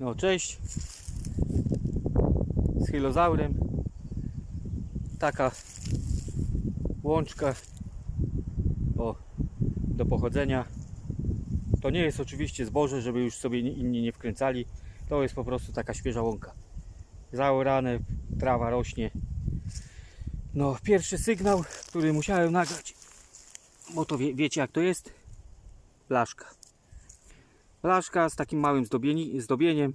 No cześć. Z chilozaurem. Taka łączka o, do pochodzenia. To nie jest oczywiście zboże, żeby już sobie inni nie wkręcali. To jest po prostu taka świeża łąka. Zaorane, trawa rośnie. No, pierwszy sygnał, który musiałem nagrać, bo to wie, wiecie jak to jest. Blaszka. Blaszka z takim małym zdobieni, zdobieniem.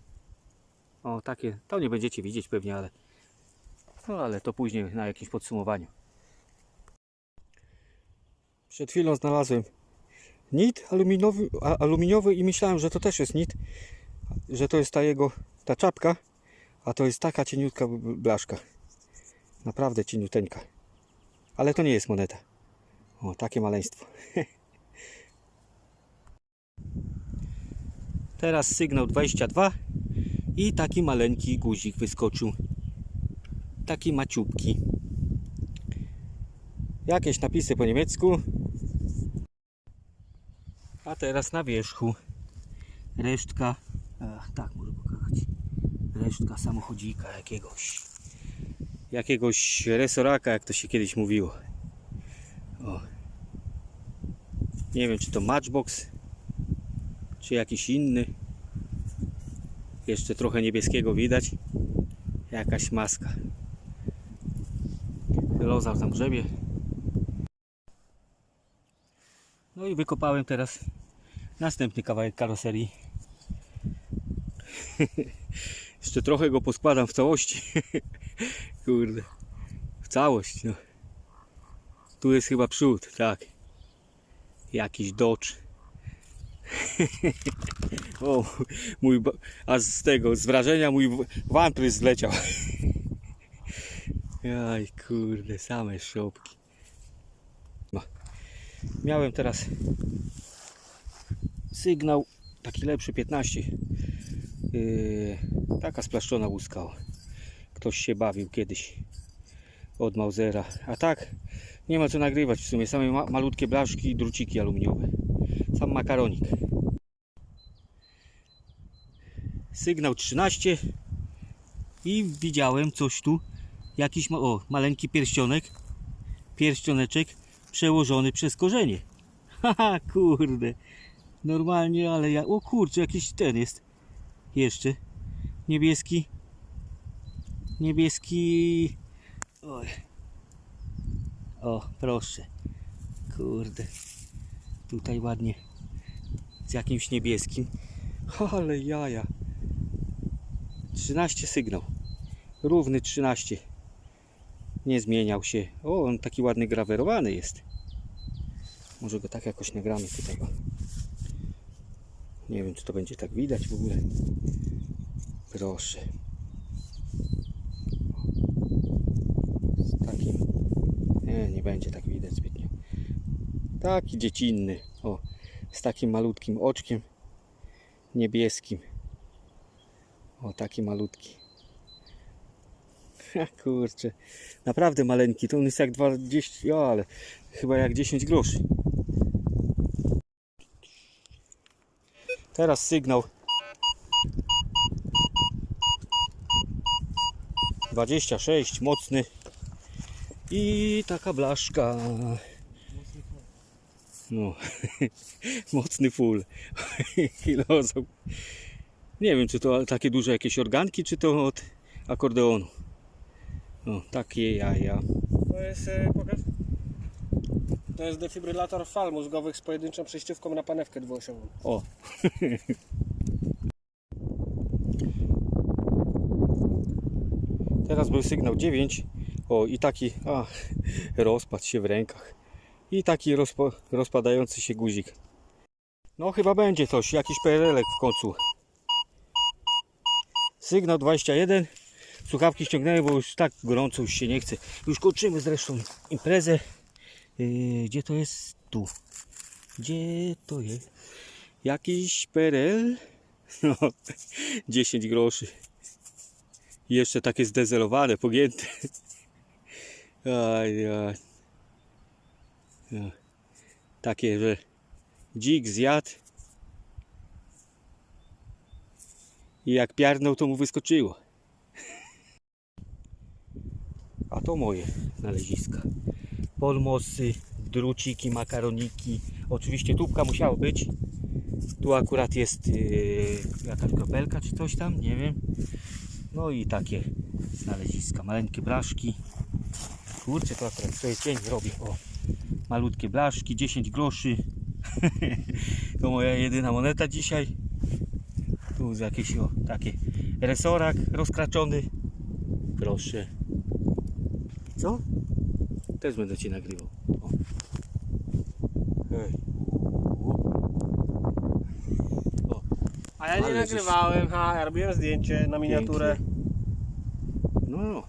O, takie, to nie będziecie widzieć pewnie, ale no ale to później na jakimś podsumowaniu. Przed chwilą znalazłem nit aluminiowy, aluminiowy i myślałem, że to też jest nit, że to jest ta jego, ta czapka, a to jest taka cieniutka blaszka. Naprawdę cieniuteńka. Ale to nie jest moneta. O, takie maleństwo. Teraz sygnał 22 i taki maleńki guzik wyskoczył. Taki maciubki. Jakieś napisy po niemiecku. A teraz na wierzchu resztka, ach, tak może pokazać, resztka samochodzika jakiegoś, jakiegoś resoraka, jak to się kiedyś mówiło. O. Nie wiem, czy to Matchbox, czy jakiś inny. Jeszcze trochę niebieskiego widać. Jakaś maska. Loza tam grzebie. No i wykopałem teraz następny kawałek karoserii. Jeszcze trochę go poskładam w całości. Kurde. W całość, no. Tu jest chyba przód, tak. Jakiś Dodge. o, mój, a z tego, z wrażenia mój w- wantrys zleciał. Aj, kurde, same szopki. No. Miałem teraz sygnał, taki lepszy 15. Yy, taka splaszczona łuska. Ktoś się bawił kiedyś od Mausera. A tak, nie ma co nagrywać w sumie. Same ma malutkie blaszki i druciki aluminiowe. Sam makaronik. Sygnał 13 i widziałem coś tu. Jakiś ma, o, maleńki pierścionek. Pierścioneczek przełożony przez korzenie. Haha, kurde. Normalnie, ale ja. O kurczę, jakiś ten jest. Jeszcze. Niebieski. Niebieski. Oj. O, proszę. Kurde. Tutaj ładnie. Z jakimś niebieskim. Ale jaja. 13 sygnał. Równy 13. Nie zmieniał się. O, on taki ładny grawerowany jest. Może go tak jakoś nagramy tutaj. Nie wiem, czy to będzie tak widać w ogóle. Proszę. Z takim. Nie, nie będzie tak widać. Taki dziecinny. O, z takim malutkim oczkiem niebieskim. O, taki malutki. Ha, kurczę. Naprawdę maleńki. To on jest jak 20, o, ale chyba jak 10 groszy. Teraz sygnał. 26, mocny. I taka blaszka. No, mocny full. Kilozob. Nie wiem, czy to takie duże jakieś organki, czy to od akordeonu. O, takie jaja. To jest, e, pokaż. To jest defibrylator fal mózgowych z pojedynczą przejściówką na panewkę dwuosiową. O. Teraz był sygnał 9. O, i taki a, rozpadł się w rękach. I taki rozpa, rozpadający się guzik. No chyba będzie coś, jakiś PRL w końcu. Sygnał 21. Słuchawki ściągnęły, bo już tak gorąco już się nie chce. Już kończymy zresztą imprezę. Yy, gdzie to jest? Tu. Gdzie to jest? Jakiś PRL? No, 10 groszy. Jeszcze takie zdezelowane, pogięte. Aj, aj. No. Takie, że dzik zjadł I jak piarnął, to mu wyskoczyło. A to moje znaleziska. Polmosy, druciki, makaroniki. Oczywiście tubka musiało być. Tu akurat jest yy, jakaś kropelka czy coś tam, nie wiem. No i takie znaleziska. Maleńkie blaszki. Kurczę, to akurat sobie cień robi. O, malutkie blaszki, 10 groszy. to moja jedyna moneta dzisiaj. Tu z jakieś o, takie resorak rozkraczony. Proszę. Co? Też będę Cię nagrywał. O. Hej. O, A ja nie Ale nagrywałem, ha, ja robiłem zdjęcie na miniaturę. pięknie. No,